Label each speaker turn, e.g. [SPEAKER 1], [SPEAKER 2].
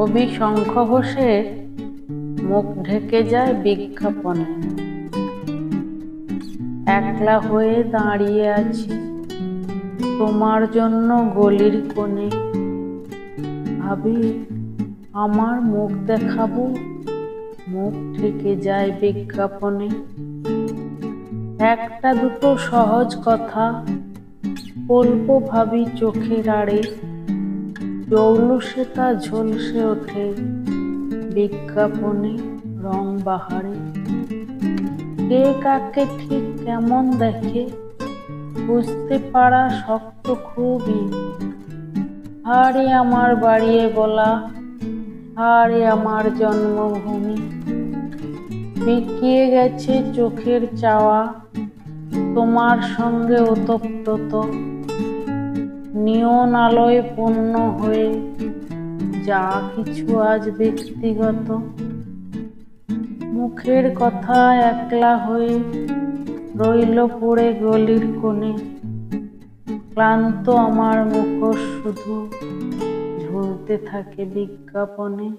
[SPEAKER 1] কবি শঙ্খ ঘোষের মুখ ঢেকে যায় বিজ্ঞাপনে। একলা হয়ে দাঁড়িয়ে আছি, তোমার জন্য গলির কোণে। ভাবি, আমার মুখ দেখাবো, মুখ ঢেকে যায় বিজ্ঞাপনে। একটা দুটো সহজ কথা বলব ভাবি চোখের আড়ে। জৌলুসে তা ঝলসে ওঠে, বিজ্ঞাপনে রং বাহারে। কে কাকে ঠিক কেমন দেখে, বুঝতে পারা শক্ত খুবই। হারে আমার বাড়িয়ে বলা হারে আমার জন্মভূমি। বিকিয়ে গেছে চোখের চাওয়া, তোমার সঙ্গে ওতপ্রোত। নিয়ন আলোয় পূর্ণ হয়ে যা কিছু আজ ব্যক্তিগত। মুখের কথা একলা হয়ে রইল পড়ে গলির কোণে। ক্লান্ত আমার মুখোশ শুধু ঝুলতে থাকে বিজ্ঞাপনে।